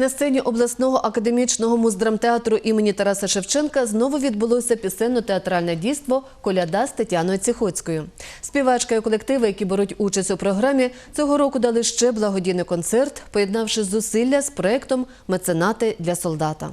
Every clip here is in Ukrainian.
На сцені обласного академічного муздрамтеатру імені Тараса Шевченка знову відбулося пісенно-театральне дійство Коляда з Тетяною Ціхоцькою. Співачка і колективи, які беруть участь у програмі, цього року дали ще благодійний концерт, поєднавши зусилля з проєктом Меценати для солдата.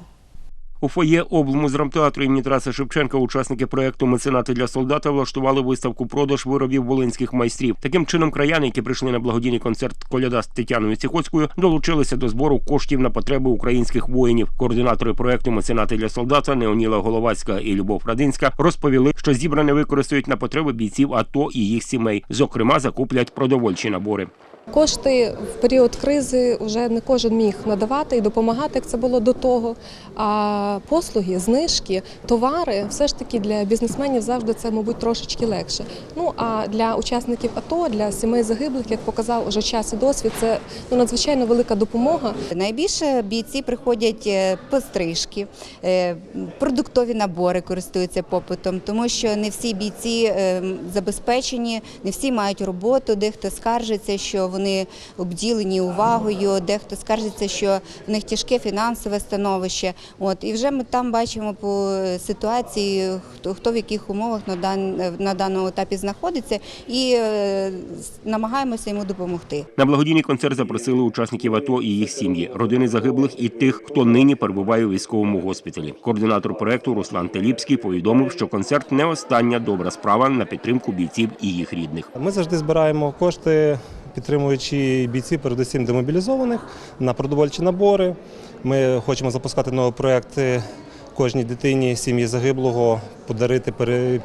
У фоє облмуздрамтеатру імені Тараса Шевченка учасники проєкту Меценати для солдата влаштували виставку продаж виробів волинських майстрів. Таким чином, краяни, які прийшли на благодійний концерт Коляда з Тетяною Ціхоцькою, долучилися до збору коштів на потреби українських воїнів. Координатори проєкту Меценати для солдата Неоніла Головацька і Любов Радинська розповіли, що зібране використають на потреби бійців АТО і їх сімей. Зокрема, закуплять продовольчі набори. Кошти в період кризи вже не кожен міг надавати і допомагати, як це було до того. А послуги, знижки, товари все ж таки для бізнесменів завжди це, мабуть, трошечки легше. Ну а для учасників АТО, для сімей загиблих, як показав уже час і досвід, це ну, надзвичайно велика допомога. Найбільше бійці приходять е, по стрижки, е, продуктові набори користуються попитом, тому що не всі бійці е, забезпечені, не всі мають роботу, дехто скаржиться, що вони обділені увагою, дехто скаржиться, що в них тяжке фінансове становище. От і вже ми там бачимо по ситуації, хто хто в яких умовах на дан на даному етапі знаходиться, і е, намагаємося йому допомогти. На благодійний концерт запросили учасників АТО і їх сім'ї, родини загиблих і тих, хто нині перебуває у військовому госпіталі. Координатор проекту Руслан Теліпський повідомив, що концерт не остання добра справа на підтримку бійців і їх рідних. Ми завжди збираємо кошти, підтримуючи бійців, передусім демобілізованих на продовольчі набори. Ми хочемо запускати новий проєкт кожній дитині сім'ї загиблого, подарити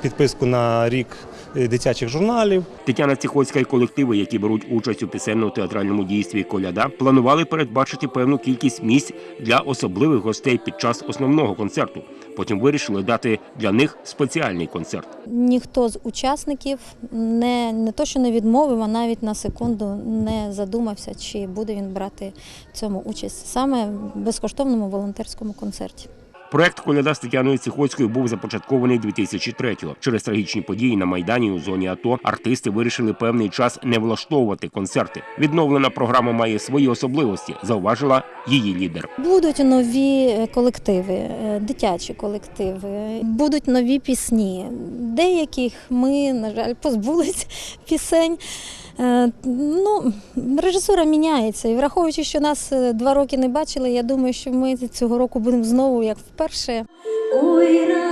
підписку на рік е, дитячих журналів. Тетяна Ціхоцька і колективи, які беруть участь у пісенно-театральному дійстві Коляда, планували передбачити певну кількість місць для особливих гостей під час основного концерту. Потім вирішили дати для них спеціальний концерт. Ніхто з учасників не, не то, що не відмовив, а навіть на секунду не задумався, чи буде він брати в цьому участь саме в безкоштовному волонтерському концерті. Проект Коляда Тетяною Ціхоцькою був започаткований 2003-го. Через трагічні події на майдані у зоні АТО артисти вирішили певний час не влаштовувати концерти. Відновлена програма має свої особливості, зауважила її лідер. Будуть нові е, колективи, е, дитячі колективи, будуть нові пісні. Деяких ми, на жаль, позбулись пісень. Е, Ну, режисура міняється. І враховуючи, що нас е, два роки не бачили, я думаю, що ми цього року будемо знову як вперше. Ой,